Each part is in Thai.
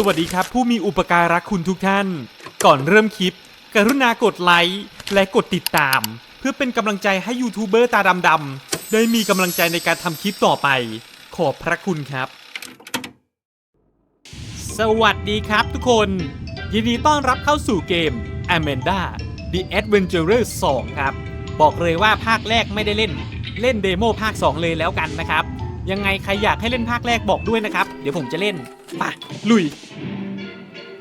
สวัสดีครับ ผู้มีอุปการะคุณทุกท่าน ก่อนเริ่มคลิป กรุณากดไลค์และกดติดตาม เพื่อเป็นกำลังใจให้ยูทูบเบอร์ตาดำๆได้มีกำลังใจในการทำคลิปต่อไป ขอบพระคุณครับ สวัสดีครับทุกคน ยินดีต้อนรับเข้าสู่เกม Amanda The Adventurer 2 ครับ บอกเลยว่าภาคแรกไม่ได้เล่น เล่นเดโมภาค 2 เลยแล้วกันนะครับ ยังไงใครอยากให้เล่นภาคแรกบอกด้วยนะครับ เดี๋ยวผมจะเล่นมาลุย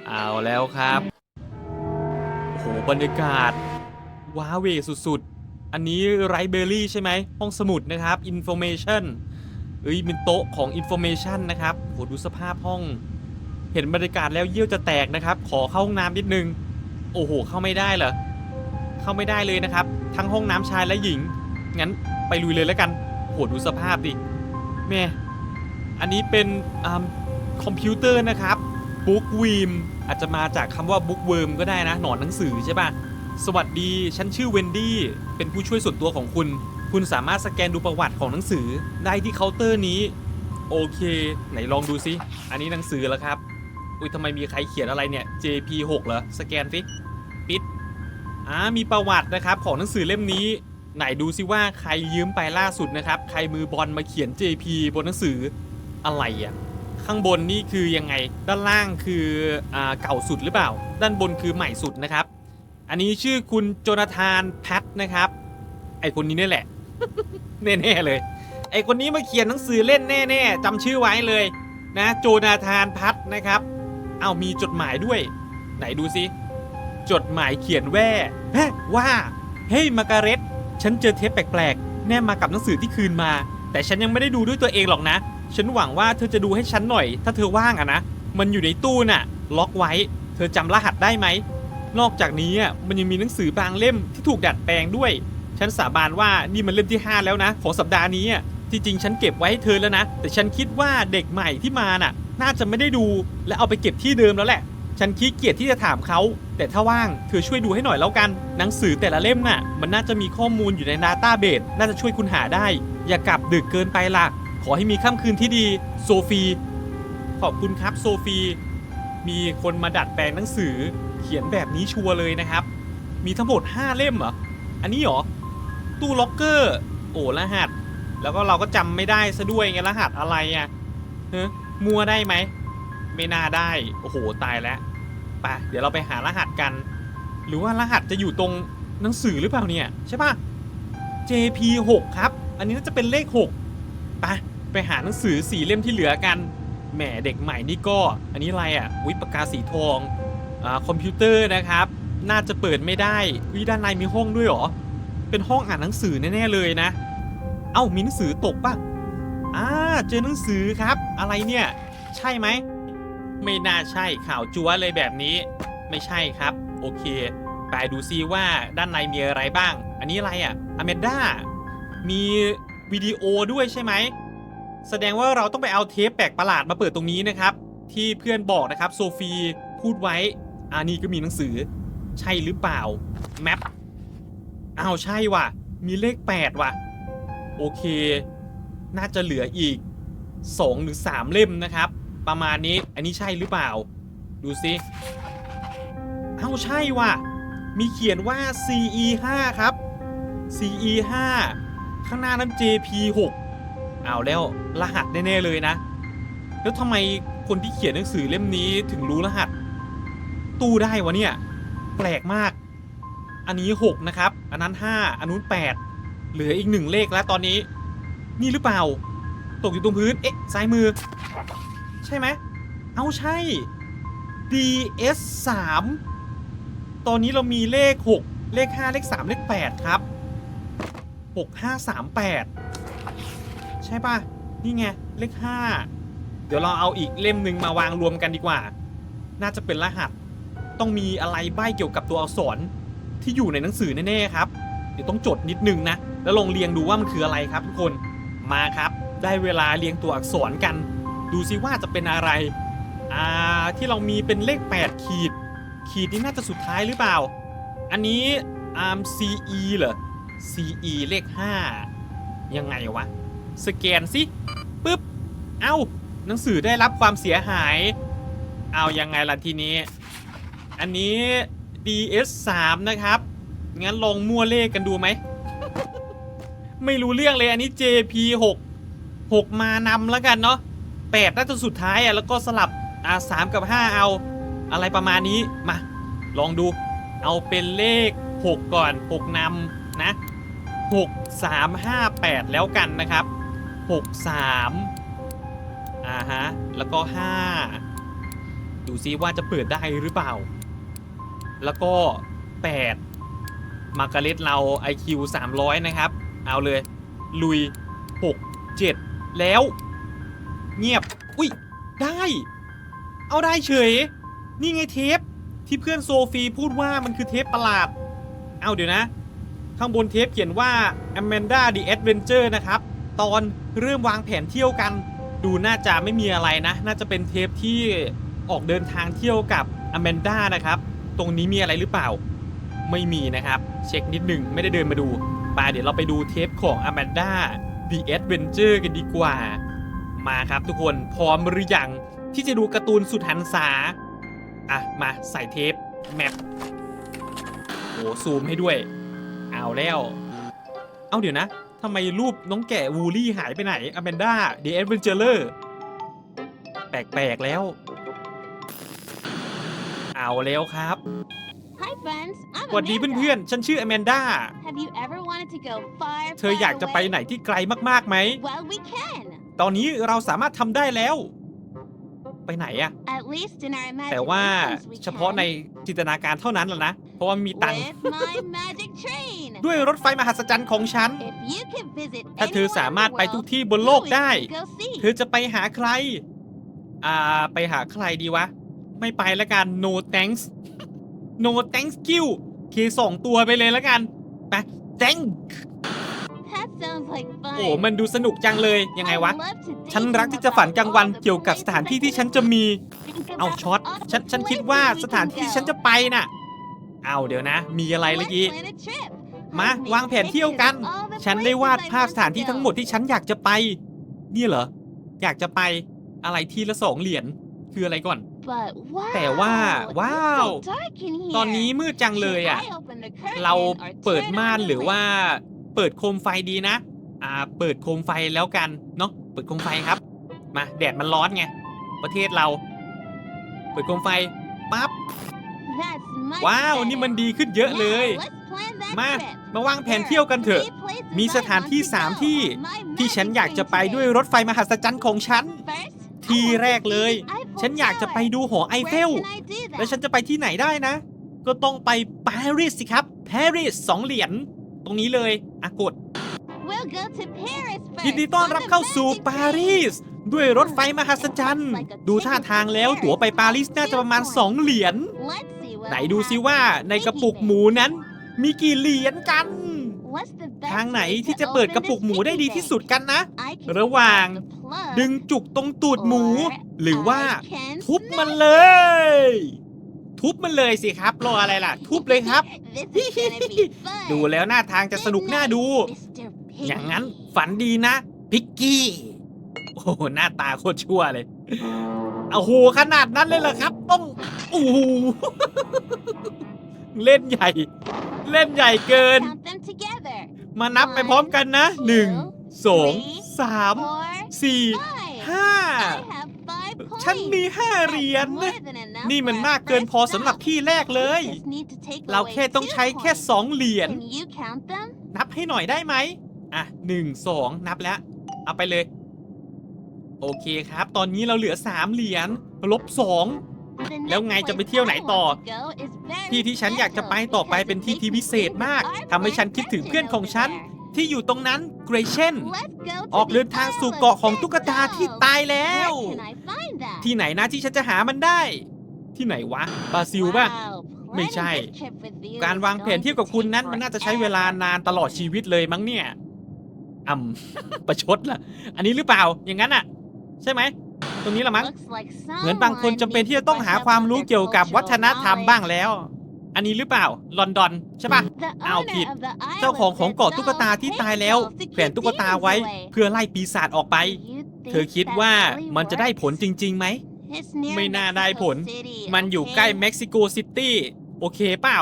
เอาแล้วครับโอ้โหบรรยากาศ ว้าเวสุดๆ อันนี้ไรเบอรี่ใช่ไหมห้องสมุดนะครับ Information เอ้ยเป็นโต๊ะของ Information นะครับโหดูสภาพห้อง เห็นบรรยากาศแล้วเยี่ยวจะแตกนะครับ ขอเข้าห้องน้ำนิดนึง โอ้โห เข้าไม่ได้เหรอเข้าไม่ได้เลยนะครับ ทั้งห้องน้ำชายและหญิง งั้นไปลุยเลยแล้วกันโหดูสภาพดิ แม่อันนี้เป็นอคอมพิวเตอร์นะครับบุ๊กวีมอาจจะมาจากคำว่าบุ๊กเวิร์มก็ได้นะ หนอนหนังสือใช่ปะสวัสดี ฉันชื่อเวนดี้ เป็นผู้ช่วยส่วนตัวของคุณ คุณสามารถสแกนดูประวัติของหนังสือได้ที่เคาน์เตอร์นี้ โอเค ไหนลองดูซิ อันนี้หนังสือแล้วครับ อุ้ยทำไมมีใครเขียนอะไรเนี่ย JP6 เหรอ สแกนสิ ปิด อ่า มีประวัตินะครับของหนังสือเล่มนี้ ไหนดูซิว่าใครยืมไปล่าสุดนะครับ ใครมือบอลมาเขียน JP บนหนังสืออะไรอะ่ะข้างบนนี่คือยังไง ด้านล่างคืออ่าเก่าสุดหรือเปล่า ด้านบนคือใหม่สุดนะครับ อันนี้ชื่อคุณโจนาธานแพทนะครับ ไอคนนี้นี่แหละ แน่ๆเลย ไอคนนี้มาเขียนหนังสือเล่นแน่ๆจำชื่อไว้เลยนะโจนาธานพัทนะครับ เอามีจดหมายด้วย ไหนดูซิจดหมายเขียนแว่ว่า เฮ้ยมาการเร็ต ฉันเจอเทปแปลกๆ แนบมากับหนังสือที่คืนมา แต่ฉันยังไม่ได้ดูด้วยตัวเองหรอกนะ ฉันหวังว่าเธอจะดูให้ฉันหน่อย ถ้าเธอว่างอะนะ มันอยู่ในตู้น่ะ ล็อกไว้ เธอจำรหัสได้ไหม นอกจากนี้มันยังมีหนังสือบางเล่มที่ถูกดัดแปลงด้วย ฉันสาบานว่านี่มันเล่มที่ 5 แล้วนะ ของสัปดาห์นี้ที่จริงฉันเก็บไว้ให้เธอแล้วนะ แต่ฉันคิดว่าเด็กใหม่ที่มาน่ะ น่าจะไม่ได้ดู และเอาไปเก็บที่เดิมแล้วแหละ ฉันขี้เกียจที่จะถามเขา แต่ถ้าว่างเธอช่วยดูให้หน่อยแล้วกัน หนังสือแต่ละเล่มน่ะ มันน่าจะมีข้อมูลอยู่ในดาต้าเบสน่าจะช่วยคุณหาได้ อย่ากลับดึกเกินไปล่ะ ขอให้มีค่ำคืนที่ดี โซฟี ขอบคุณครับโซฟี มีคนมาดัดแปลงหนังสือ เขียนแบบนี้ชัวร์เลยนะครับ มีทั้งหมด 5 เล่มเหรอ อันนี้เหรอ ตู้ล็อกเกอร์ โอ้รหัส แล้วก็เราก็จำไม่ได้ซะด้วยไงรหัสอะไรอะ่ะเฮ้มัวได้ไหม ไม่น่าได้ โอ้โห ตายแล้วไปเดี๋ยวเราไปหารหัสกัน หรือว่ารหัสจะอยู่ตรงหนังสือหรือเปล่าเนี่ย ใช่ปะ JP 6ครับ อันนี้น่าจะเป็นเลข6ไปไปหาหนังสือสีเล่มที่เหลือกัน แหมเด็กใหม่นี่ก็ อันนี้อะไรอะวิปากกาสีทองอ่าคอมพิวเตอร์นะครับ น่าจะเปิดไม่ได้วิด้านในมีห้องด้วยหรอ เป็นห้องอ่านหนังสือแน่ๆเลยนะ เอ้ามีหนังสือตกปะอ่าเจอหนังสือครับ อะไรเนี่ย ใช่ไหม ไม่น่าใช่ข่าวจัวเลยแบบนี้ ไม่ใช่ครับ โอเค ไปดูซิว่าด้านในมีอะไรบ้าง อันนี้อะไรอะอเมนดามีวิดีโอด้วยใช่ไหม แสดงว่าเราต้องไปเอาเทปแปลกประหลาดมาเปิดตรงนี้นะครับ ที่เพื่อนบอกนะครับ โซฟีพูดไว้อันนี้ก็มีหนังสือ ใช่หรือเปล่าแมปอ้าวใช่ว่ะ มีเลข 8 ว่ะ โอเค น่าจะเหลืออีก2หรือ3เล่มนะครับ ประมาณนี้ อันนี้ใช่หรือเปล่า ดูซิเอ้าใช่ว่ะ มีเขียนว่า CE 5ครับ CE 5ข้างหน้านั้น JP 6เอาแล้วรหัสแน่ๆเลยนะ แล้วทำไมคนที่เขียนหนังสือเล่มนี้ถึงรู้รหัส ตู้ได้วะเนี่ย แปลกมาก อันนี้ 6 นะครับ อันนั้น 5 อันนู้น 8 เหลืออีกหนึ่งเลขแล้วตอนนี้ นี่หรือเปล่า ตกอยู่ตรงพื้น เอ๊ะ ซ้ายมือ ใช่ไหม เอาใช่ DS 3ตอนนี้เรามีเลข 6 เลข 5 เลข 3 เลข 8 ครับ 6 5 3 8 ใช่ป่ะ นี่ไง เลข 5 เดี๋ยวเราเอาอีกเล่มหนึ่งมาวางรวมกันดีกว่า น่าจะเป็นรหัส ต้องมีอะไรใบ้เกี่ยวกับตัวอักษรที่อยู่ในหนังสือแน่ๆครับ เดี๋ยวต้องจดนิดนึงนะ แล้วลองเรียงดูว่ามันคืออะไรครับทุกคน มาครับ ได้เวลาเรียงตัวอักษรกัน ดูซิว่าจะเป็นอะไร อ่า ที่เรามีเป็นเลข 8 ขีด ขีดนี่น่าจะสุดท้ายหรือเปล่า อันนี้อาร์ม CE เหรอ CE เลข 5 ยังไงวะ สแกนสิปึ๊บ เอ้า หนังสือได้รับความเสียหาย เอายังไงล่ะทีนี้ อันนี้ DS 3นะครับ งั้นลองมั่วเลขกันดูไหม ไม่รู้เรื่องเลยอันนี้ JP 6 6 มานำแล้วกันเนาะ 8น่าจะสุดท้ายอะแล้วก็สลับอ่า3กับ 5 เอา อะไรประมาณนี้มา ลองดูเอาเป็นเลข 6 ก่อน 6นำนะ 6 3 5 8 แล้วกันนะครับ 6 3อ่าฮะแล้วก็ 5 ดูซิว่าจะเปิดได้หรือเปล่า แล้วก็ 8 มาการ์เล็ตเรา IQ 300 นะครับ เอาเลย ลุย 6 7 แล้ว เงียบ อุ้ย ได้ เอาได้เฉย นี่ไงเทป ที่เพื่อนโซฟีพูดว่ามันคือเทปประหลาด เอาเดี๋ยวนะ ข้างบนเทปเขียนว่า Amanda the Adventure นะครับ ตอนเริ่มวางแผนเที่ยวกัน ดูน่าจะไม่มีอะไรนะ น่าจะเป็นเทปที่ออกเดินทางเที่ยวกับ Amanda นะครับ ตรงนี้มีอะไรหรือเปล่า ไม่มีนะครับ เช็คนิดหนึ่งไม่ได้เดินมาดูไปเดี๋ยวเราไปดูเทปของ Amanda the Adventure กันดีกว่า มาครับทุกคนพร้อมหรือยังที่จะดูการ์ตูนสุดหันษาอะมาใส่เทปแมปโอ้ซูมให้ด้วย เอาแล้ว เอาเดี๋ยวนะทำไมรูปน้องแก่วูลี่หายไปไหนอ m มนด้าเด e แอดเวนเจอร์แปลกๆแล้ว เอาแล้วครับ Hi friends, I'm สวัสดี Amanda. เพื่อนๆ ฉันชื่ออ m มนด้า Have you ever wanted to go far, เธอ far อยากจะไป away? ไหนที่ไกลมากๆไหม Well, we can. ตอนนี้เราสามารถทำได้แล้ว ไปไหนอะ At least in our แต่ว่า imaginations we เฉพาะใน can. จินตนาการเท่านั้นแหละนะ เพราะว่ามีตังค์ With my magic train. ด้วยรถไฟมหัศจรรย์ของฉัน If you could visit ถ้าเธอ anywhere สามารถ in the ไปทุก world, ที่บนโลก who ได้ would you go see? เธอจะไปหาใคร อ่า ไปหาใครดีวะ ไม่ไปแล้วกัน no thanks no thanks you เคสองตัวไปเลยแล้วกันไป thank โอ้ มันดูสนุกจังเลย ยังไงวะ ฉันรักที่จะฝันกลางวันเกี่ยวกับสถานที่ที่ฉันจะมี เอาช็อต ฉัน ฉันคิดว่าสถานที่ can ฉันจะไปน่ะ เอาเดี๋ยวนะ มีอะไรเมื่อกี้ มาวางแผนเที่ยวกัน ฉันได้วาดภาพสถานที่ทั้งหมดที่ฉันอยากจะไป นี่เหรอ อยากจะไป อะไรทีละสองเหรียญ คืออะไรก่อน wow, แต่ว่า ว้าว ตอนนี้มืดจังเลยอะ เราเปิดม่านหรือว่าเปิดโคมไฟดีนะ อ่าเปิดโคมไฟแล้วกันเนาะเปิดโคมไฟครับ มาแดดมันร้อนไงประเทศเรา เปิดโคมไฟปั๊บ That's much ว้าว better. นี่มันดีขึ้นเยอะเลย Now, let's plan that มา trip. มาวางแผนเที่ยวกันเถอะ Three places มีสถานที่ I want to สาม go ที่ on my ที่ฉัน magic อยากจะ train ไปด้วย today. รถไฟมหัศจรรย์ของฉัน First, I ที่ want to แรก see เลย the Eiffel ฉันอยากจะไป Tower. ดูหอไอ Where เฟล can I do that? แล้วฉันจะไปที่ไหนได้นะ ก็ต้องไปปารีสสิครับปารีสสองเหรียญตรงนี้เลยอะกด ยินดีต้อนรับ on the เข้าสู่ magic ปา train. รีส ด้วยรถไฟมหัศจรรย์ดูท่าทางแล้วตั๋วไปปารีสน่าจะประมาณ 2 เหรียญ Let's see what ไหน I ดูซิ have ว่า for ในกระปุก piggy หมูนั้น มีกี่เหรียญกัน bank. What's the best ทางไหน way ที่ to จะเปิด open กระปุก this หมูได้ piggy ดีที่สุด bank? กันนะ I can ระหว่าง grab the plug ดึงจุกตรงตูดหมู or หรือว่า I can ทุบมัน snap เลย ทุบมันเลยสิครับรออะไรล่ะ ทุบเลยครับ This is gonna be fun. ดูแล้วหน้าทางจะสนุกน่าดู Mr. อย่างนั้นฝันดีนะ พิกกี้ โอ้โหหน้าตาโคตรชั่วเลยโอ้โหขนาดนั้นเลยเหรอครับ ต้องโอ้โหเล่นใหญ่ เล่นใหญ่เกิน มานับไปพร้อมกันนะหนึ่งสองสามสี่ห้าฉันมีห้าเหรียญ That's more than enough นี่มันมากเกินพอสำหรับที่แรกเลย เราแค่ต้องใช้แค่สองเหรียญนับให้หน่อยได้ไหม อะหนึ่งสองนับแล้ว เอาไปเลย โอเคครับ ตอนนี้เราเหลือสามเหรียญลบสองแล้วไงจะไปเที่ยวไหนต่อ ที่ที่ฉันอยากจะไปต่อไปเป็นที่ที่พิเศษมากทำให้ฉันคิดถึงเพื่อนของฉัน ที่อยู่ตรงนั้นเกรเชนออกเดินทางสู่เกาะของตุ๊กตาที่ตายแล้ว ที่ไหนนะที่ฉันจะหามันได้ ที่ไหนวะบราซิลป่ะไม่ใช่ การวางแผนเที่ยวกับคุณนั้นมันน่าจะใช้เวลานานตลอดชีวิตเลยมั้งเนี่ย อ่ำ ประชดล่ะ อันนี้หรือเปล่า อย่างนั้นอะ ใช่ไหม ตรงนี้ละมั้ง Looks like เหมือนบางคน someone จำเป็นที่จะต้อง needs หา to ความ brush รู้ up on เกี่ยวกับ their วัฒนธรรม cultural บ้างแล้ว อันนี้หรือเปล่า ลอนดอนใช่ปะ The อ้าว owner ผิด of the เจ้าของ island ของ said เกาะตุ๊กตา dolls ที่ take ตายแล้ว dolls to แขวน keep ตุ๊กตา demons ไว้ away. เพื่อไล่ปีศาจออกไป You เธอ think คิด that ว่า really มันจะได้ผล works? จริงๆไหม It's near ไม่น่าได้ผล Mexico City, มันอยู่ okay? ใกล้เม็กซิโกซิตี้ โอเคเปล่า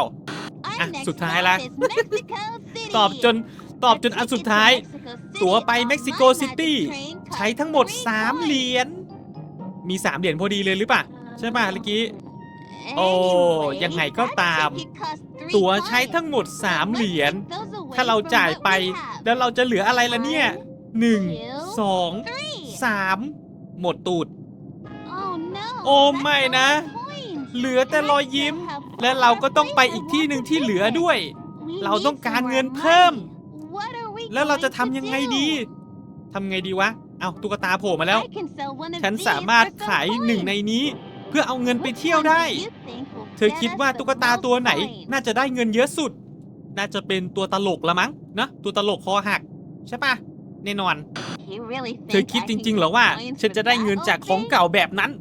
Our อะ next สุดท้าย stop ละ is Mexico City. ตอบจน ตอบจน A อัน ticket สุด to ท้าย Mexico City ตั๋วไป on เม็กซิโก My ซิตี้ Magic Train ใช้ costs ทั้งหมด three 3เหรียญ มี 3 เหรียญพอดีเลยหรือเปล่าใช่ป่ะเมื่อกี้ โอ้ Anyway, ยังไงก็ตาม that ticket costs three ตั๋วใช้ coins. ทั้งหมด 3 เหรียญ Let's take those away ถ้าเรา from จ่าย what ไป we have. แล้วเราจะเหลืออะไรล่ะเนี่ย 1 2 Three. 3หมดตูด Oh no. โอ้ that's ไม่ all นะ the coins. เหลือแต่รอยยิ้ม และเราก็ต้องไปอีกที่หนึ่งที่เหลือด้วย We เรา need ต้องการ some เงิน more เพิ่ม money. What are we แล้วเราจะ going ทำยังไง to ดีทำไงดีวะ เอาตุ๊กตาโผล่มาแล้ว I can sell one of ฉัน these สามารถ for some ขายหนึ่งใน coins. นี้ เพื่อเอาเงินไปเที่ยว Which one ได้ do you think will เธอ get คิด us ว่า the ตุ๊กตาตัวไหน most coins? น่าจะได้เงินเยอะสุด น่าจะเป็นตัวตลกละมั้งนะตัวตลกคอหัก ใช่ปะแน่นอน You really เธอ think คิด I จ can ริงๆ get เหรอว่า coins ฉัน for จะได้ that? เงินจากของ Okay. เก่าแบบนั้น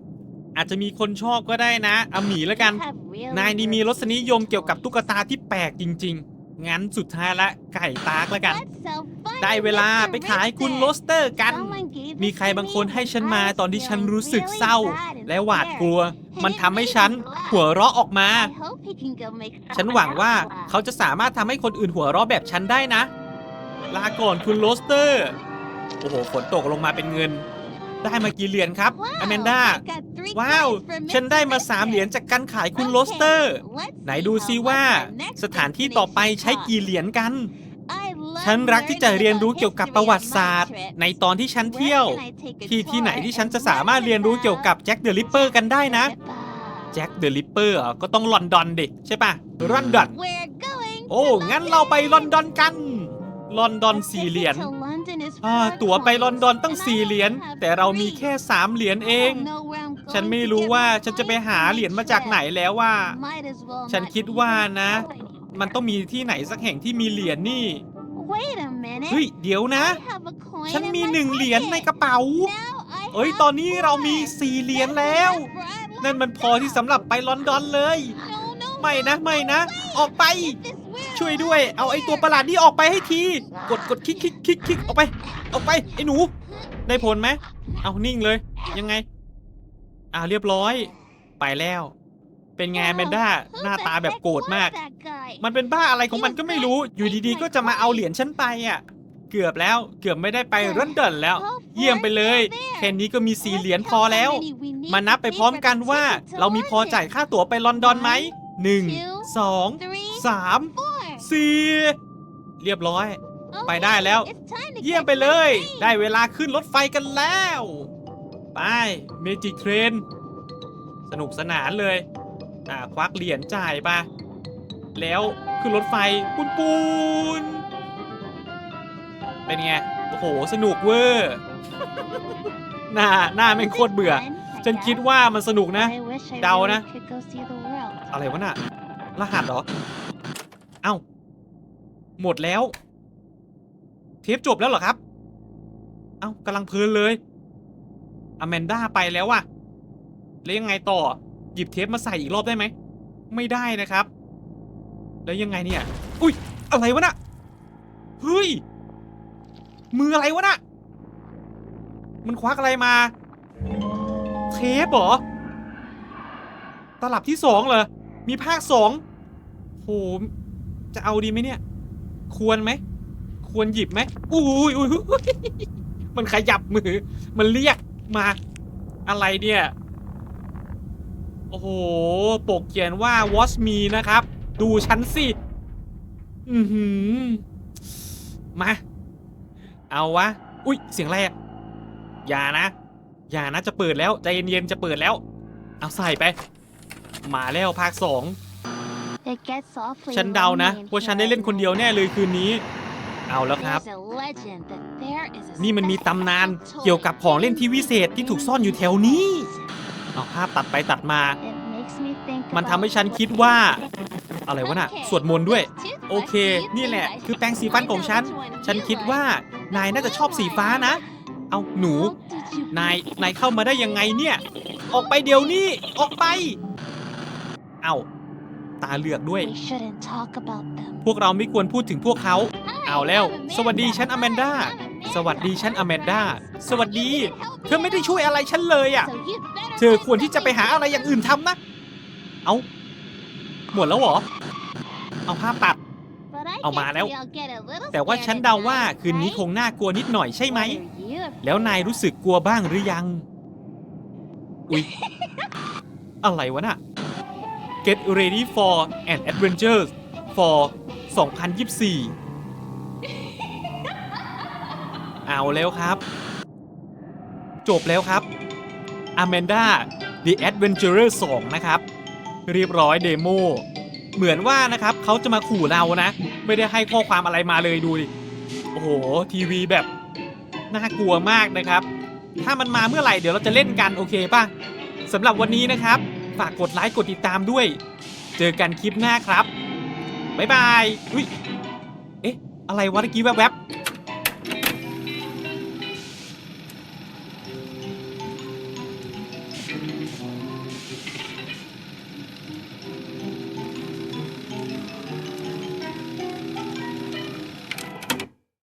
อาจจะมีคนชอบก็ได้นะเอาหมีแล้วกัน Have really นายนี่มีรสนิยมเกี่ยวกับ good ตุ๊กตาที่แปลกจริง ๆ งั้นสุดท้ายละไก่ตากแล้วกัน Let's sell fun ได้เวลา Mr. ไปขายคุณ Richard. โรสเตอร์กัน Someone gave มี this ใคร to บางคน me. ให้ฉันมา I ตอนที่ฉัน feel รู้สึก really เศร้า bad and และหวาด scared. กลัว มัน it ทำให้ made ฉัน me laugh. หัวเราะออกมา I hope he can go make ฉันหวังว่า someone else เขาจะสามารถทำให้คนอื่นหัวเราะแบบฉันได้นะ ลาก่อนคุณโรสเตอร์ โอ้โหฝนตกลงมาเป็นเงิน ได้มากี่เหรียญครับ laugh. อแมนด้า Wow, I got three ว้าว coins from ฉันได้มา Mr. สามเหรียญ Richard. จากการขายคุณโรสเตอร์ Let's ไหน see ดู how ซิ much ว่า our next สถานที่ต่อไปใช้ destination กี่เหรียญกัน costs. I love ฉันรักที่จะเรียนรู้เกี่ยวกับประวัติศาสตร์ learning about ในตอนที่ฉัน history เที่ยว Where can I take a ที่ที่ไหน tour ที่ฉัน and จะสามารถเรียนรู้เกี่ยวกับแจ็คเดอะลิปเปอร์กันได้นะ Ripper? แจ็คเดอะลิปเปอร์ก็ต้องลอนดอนเด็กใช่ปะลอนดอน We're going โอ้ to งั้นเราไปลอนดอนกัน ลอนดอน London. สี่เหรียญ A ticket to London is อ่า four ตั๋วไป coins, ลอนดอนตั้ง and I สี่เหรียญ only have แต่เรามี three. แค่สามเหรียญเอง I don't know where I'm ฉัน going ไม่ to รู้ get ว่า my ฉันจะไป coins หา for เหรียญ my มาจาก trip. ไหนแล้วว่า Might as well ฉัน not คิดว่านะ go anywhere. มันต้องมีที่ไหนสักแห่งที่มีเหรียญนี่ Wait a minute. เฮ้ยเดี๋ยวนะ I have a coin ฉัน in มี my หนึ่งเหรียญ pocket. ในกระเป๋า Now I เอ้ย have ตอนนี้เรามี four. สี่เหรียญ That's แล้ว enough for Atlanta. นั่นมันพอที่สำหรับไปลอนดอนเลย No, no, ไม่นะ ไม่นะ ออกไป get this weird ช่วยด้วย เอาไอ้ตัวประหลาดนี่ออกไปให้ที กดกดคลิกคลิกคลิกคลิกออกไป ออกไปไอ้หนู ได้ผลไหม เอานิ่งเลย ยังไง อ่าเรียบร้อย ไปแล้ว เป็นไงแมนด้าหน้าตาแบบโกรธมาก มันเป็นบ้าอะไรของมันก็ไม่รู้ อยู่ดีๆ ก็จะมาเอาเหรียญฉันไปอะ เกือบแล้ว เกือบไม่ได้ไปลอนเดอนแล้ว เยี่ยมไปเลย แค่นี้ก็มีสี่เหรียญพอแล้ว มานับไปพร้อมกันว่า เรามีพอจ่ายค่าตั๋วไปลอนดอนไหมหนึ่งสองสาม สี่เรียบร้อย Oh, ไปได้แล้ว it's time to เยี่ยม catch ไปเลย my train. ได้เวลาขึ้นรถไฟกันแล้ว ไปเมจิกเทรน สนุกสนานเลย อ่า ควักเหรียญจ่ายไปแล้วขึ้นรถไฟปูนปูนเป็นไง โอ้โห สนุกเวอร์หน้าหน้าแม่งโคตรเบื่อ Fun, I ฉันคิด guess. ว่ามันสนุกนะ I wish I เดา really นะ could go see the world. อะไรวะน่ะ รหัสเหรอ เอ้า หมดแล้ว เทปจบแล้วเหรอครับ เอ้ากำลังเพลินเลยอแมนด้าไปแล้วว่ะแล้วยังไงต่อ หยิบเทปมาใส่อีกรอบได้ไหม ไม่ได้นะครับ แล้วยังไงเนี่ย อุ้ย อะไรวะน่ะ เฮ้ย มืออะไรวะน่ะ มันควักอะไรมา เทปเหรอ ตลับที่สองเหรอ มีภาคสองโห จะเอาดีไหมเนี่ย ควรไหม ควรหยิบไหมอุ้ยอุ้ยมันขยับมือ มันเรียกมา อะไรเนี่ย โอ้โห ปกเขียนว่า watch me นะครับ ดูฉันสิ อือหือ มา เอาวะ อุ้ย เสียงอะไรอะอย่านะ อย่านะจะเปิดแล้ว ใจเย็นๆ จะเปิดแล้ว เอาใส่ไป มาแล้วภาคสอง ฉันเดานะ lonely in ว่าฉัน here ได้ at เล่นคนเดียว night. แน่เลยคืนนี้ เอาแล้วครับ There's a legend that there is a นี่มันมี special ตำนาน toy เกี่ยวกับของเล่นที่วิเศษที่ถูกซ่อนอยู่แถวนี้เอาภาพตัดไปตัดมา It makes me think มันทำให้ about ฉัน what คิดว่า we อะไรวะน่ะ Okay, สวดมนต์ด้วย this toothbrush โอเค do you นี่แหละ think I คือ should แปรงสีฟันของฉัน I know which one ฉัน you คิด like. ว่านายน่าจะชอบสีฟ้านะ เอาหนู How did you นาย get นายเข้ามาได้ยังไงเนี่ย ออกไปเดี๋ยวนี้ ออกไป เอา ตาเหลือกด้วย We shouldn't talk about them. พวกเราไม่ควรพูดถึงพวกเขา เอาแล้ว สวัสดีฉันอแมนดาสสวัสดีฉันอแมนดา สวัสดี เธอไม่ได้ช่วยอะไรฉันเลยอะ So you'd better เธอควรที่จะไปหาอะไรอย่างอื่นทำนะ เอาหมดแล้วเหรอ เอาภาพตัด But I เอามา guess แล้ว we all get a little แต่ว่า scared ฉัน at เดาว่า night, คืนนี้ right? คงน่ากลัวนิดหน่อยใช่ไหม What are you afraid แล้วนายรู้สึกกลัวบ้างหรือยัง อุ๊ย อะไรวะน่ะ Get ready for an adventure for 2024 เอาแล้วครับ จบแล้วครับ Amanda The Adventurer 2 นะครับ เรียบร้อยเดโมเหมือนว่านะครับเขาจะมาขู่เรานะ ไม่ได้ให้ข้อความอะไรมาเลยดูดิโอ้โห ทีวีแบบ น่ากลัวมากนะครับ ถ้ามันมาเมื่อไหร่เดี๋ยวเราจะเล่นกันโอเคป่ะสำหรับวันนี้นะครับ ฝากกดไลค์กดติดตามด้วย เจอกันคลิปหน้าครับ บ๊ายบาย อุ้ย เอ๊ะ อะไรวะเมื่อกี้แวบๆ